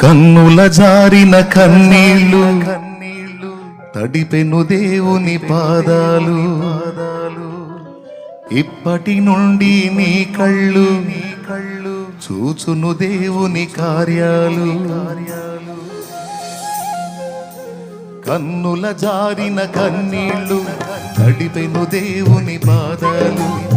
కన్నుల జారిన కన్నీళ్ళు కన్నీళ్ళు తడిపెను దేవుని పాదాలు. ఇప్పటి నుండి నీ కళ్ళు నీ కళ్ళు చూచును దేవుని కార్యాలు కార్యాలు. కన్నుల జారిన కన్నీళ్ళు తడిపెను దేవుని పాదాలు.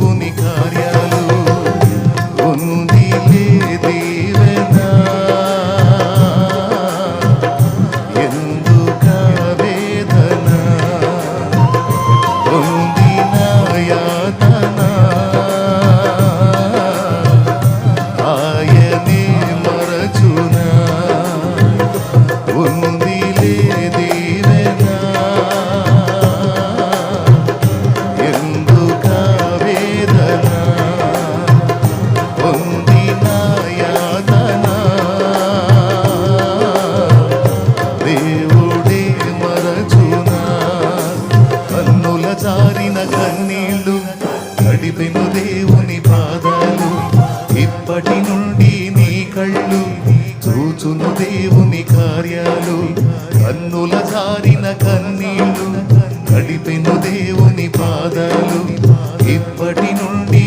చూచును దేవుని కార్యాలు కన్నుల జారిన కన్నీళ్ళు గడిపెను దేవుని పాదాలు. ఇప్పటి నుండి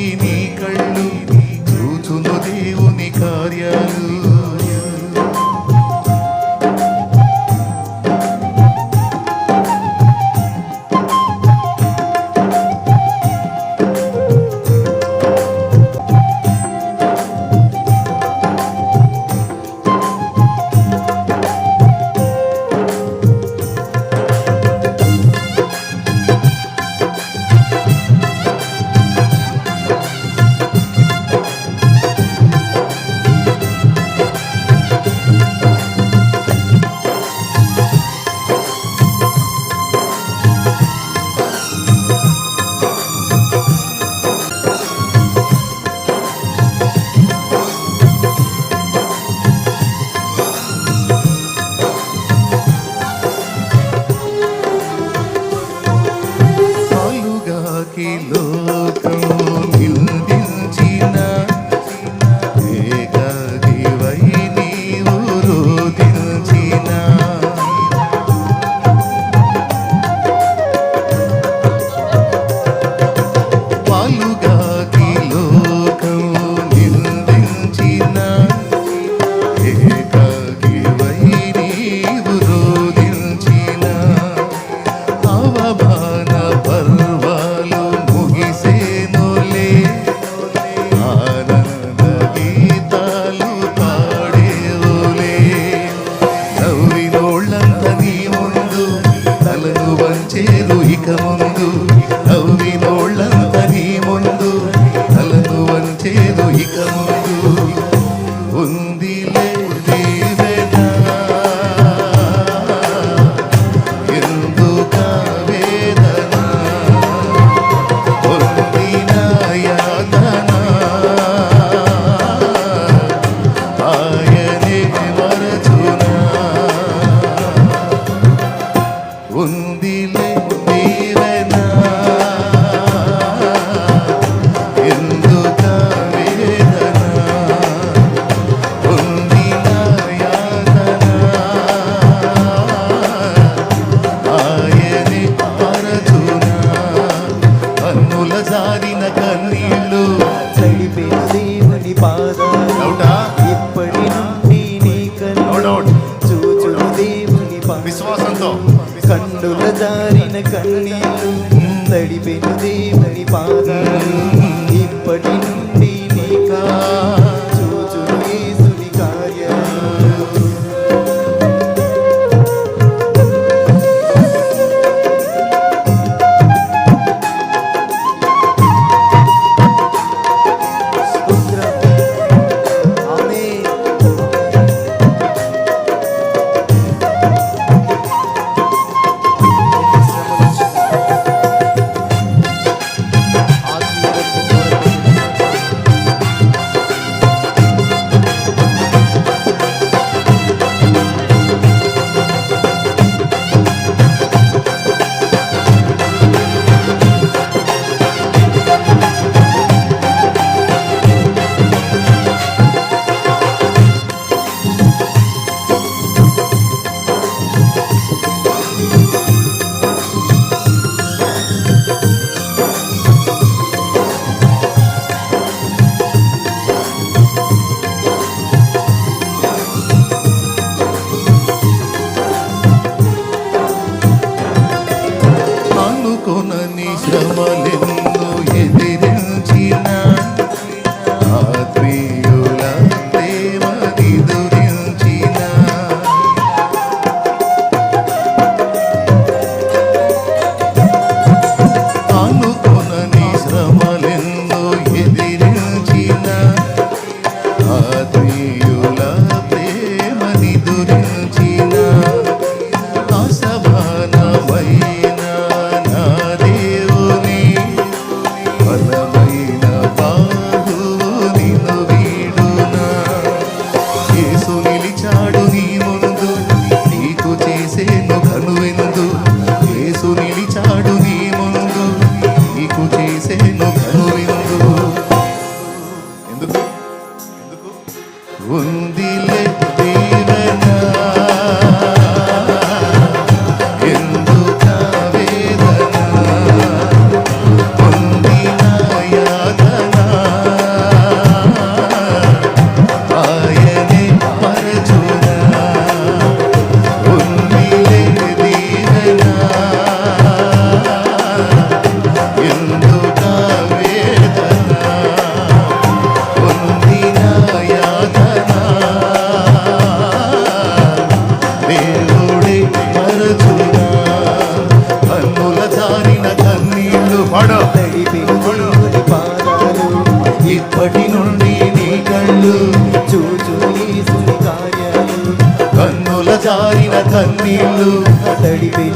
కన్నీళ్ళు తడిపి